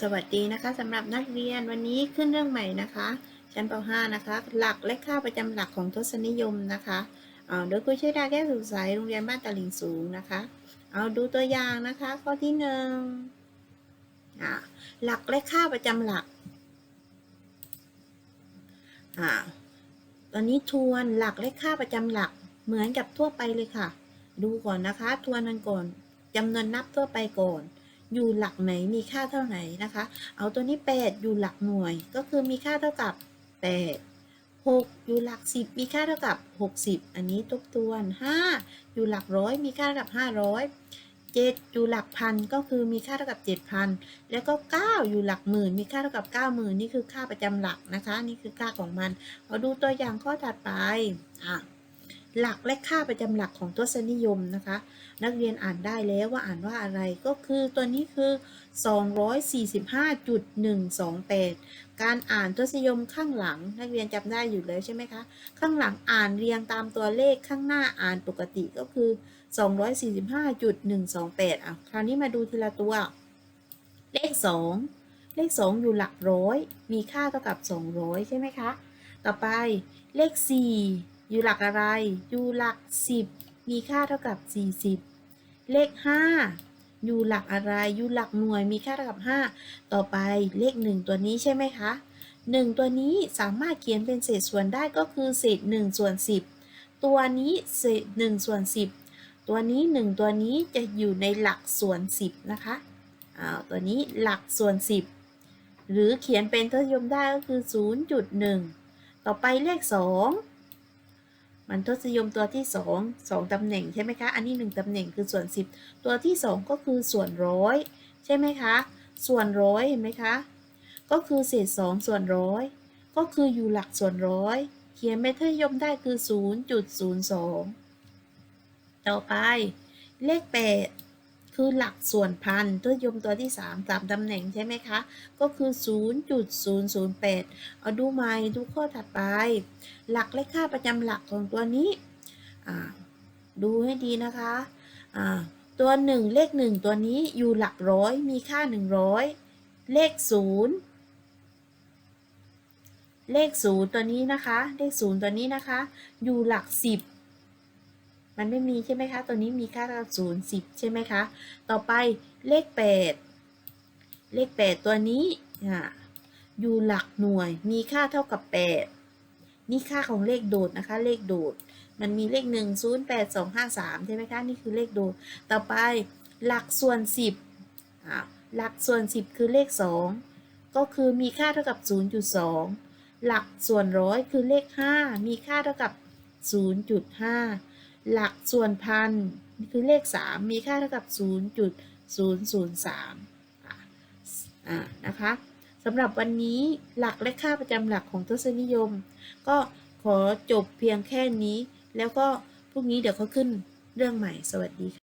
สวัสดีนะคะสำหรับนักเรียนวันนี้ขึ้นเรื่องใหม่นะคะ ชั้นป .5 นะคะ หลักและค่าประจำหลักของทศนิยมนะคะอ่าโดยครูช่วยดาแก้วสุขใสโรงเรียนบ้านตลิ่งสูงนะคะ เอาดูตัวอย่างนะคะ ข้อที่หนึ่งหลักและค่าประจำหลักอตอนนี้ทวนหลักและค่าประจำหลักเหมือนกับทั่วไปเลยค่ะ ดูก่อนนะคะ ทวนกันก่อนจำนวนนับทั่วไปก่อน อยู่หลักไหนมีค่าเท่าไหนนะคะ เอาตัวนี้ 8 อยู่หลักหน่วย ก็คือมีค่าเท่ากับ 8 6 อยู่หลัก 10 มีค่าเท่ากับ 60 อันนี้ทบทวน 5 อยู่หลักร้อยมีค่าเท่ากับ 500 7 อยู่หลักพันก็คือมีค่าเท่ากับ 7,000 แล้วก็ 9 อยู่หลักหมื่น มีค่าเท่ากับ 90,000 นี่คือค่าประจำหลักนะคะ นี่คือค่าของมัน เอาดูตัวอย่างข้อถัดไปอะ หลักและค่าประจำหลักของทศนิยมนะคะ นักเรียนอ่านได้แล้วว่าอ่านว่าอะไรก็คือตัวนี้คือ 245.128 การอ่านทศนิยมข้างหลัง นักเรียนจำได้อยู่แล้วใช่ไหมคะ ข้างหลังอ่านเรียงตามตัวเลขข้างหน้าอ่านปกติก็คือ 245.128อะคราวนี้มาดูทีละตัว เลข 2 เลข 2 อยู่หลักร้อย มีค่าเท่ากับ 200 ใช่ไหมคะ ต่อไปเลข 4 อยู่หลักอะไร อยู่หลัก 10 มีค่าเท่ากับ 40 เลข 5 อยู่หลักอะไร อยู่หลักหน่วย มีค่าเท่ากับ 5 ต่อไปเลข 1 ตัวนี้ใช่ไหมคะ 1 ตัวนี้สามารถเขียนเป็นเศษส่วนได้ก็คือเศษ1ส่วน10 ตัวนี้เศษ1ส่วน10 ตัวนี้ 1 ตัวนี้จะอยู่ในหลักส่วน 10 นะคะอ้าวตัวนี้หลักส่วน 10 หรือเขียนเป็นทศนิยมได้ก็คือ 0.1 ต่อไปเลข 2 มันทศนิยมตัวที่ 2 2ตำแหน่งใช่ไหมคะ อันนี้ 1ตำแหน่งคือส่วน 10 ตัวที่ 2 ก็คือส่วนร้อยใช่ไหมคะ ส่วนร้อยเห็นไหมคะ ก็คือเศษ2ส่วนร้อยก็คืออยู่หลักส่วนร้อยเขียนเป็นทศนิยมได้คือ 0.02 ต่อไป เลข 8 คือหลักส่วนพันทศนิยมตัวที่ 3 3ตำแหน่งใช่ไหมคะ ก็คือ 0.008 เอาดูใหม่ดูข้อถัดไป หลักและค่าประจำหลักของตัวนี้ ดูให้ดีนะคะตัวหนึ่งเลขหนึ่งตัวนี้อยู่หลักร้อยมีค่า 100 เลขศูนย์เลขศูนย์ตัวนี้นะคะ เลขศูนย์ตัวนี้นะคะ อยู่หลักสิบ มันไม่มีใช่ไหมคะ ตัวนี้มีค่าเท่าศูนย์สิบใช่ไหมคะ ต่อไปเลขแปดเลขแปดตัวนี้อยู่หลักหน่วย มีค่าเท่ากับแปดนี่ค่าของเลขโดดนะคะ เลขโดด มันมีเลข1 0 8 2 5 3ใช่ไหมคะ นี่คือเลขโดด ต่อไปหลักส่วน10อ่าหลักส่วน10คือเลข2ก็คือมีค่าเท่ากับ0.2หลักส่วนร้อยคือเลข5มีค่าเท่ากับ0.5 หลักส่วนพันคือเลข 3 มีค่าเท่ากับ 0.003อ่าอ่านะคะสำหรับวันนี้หลักและค่าประจำหลักของทศนิยม ก็ขอจบเพียงแค่นี้ แล้วก็พรุ่งนี้เดี๋ยวเขาขึ้นเรื่องใหม่สวัสดีค่ะ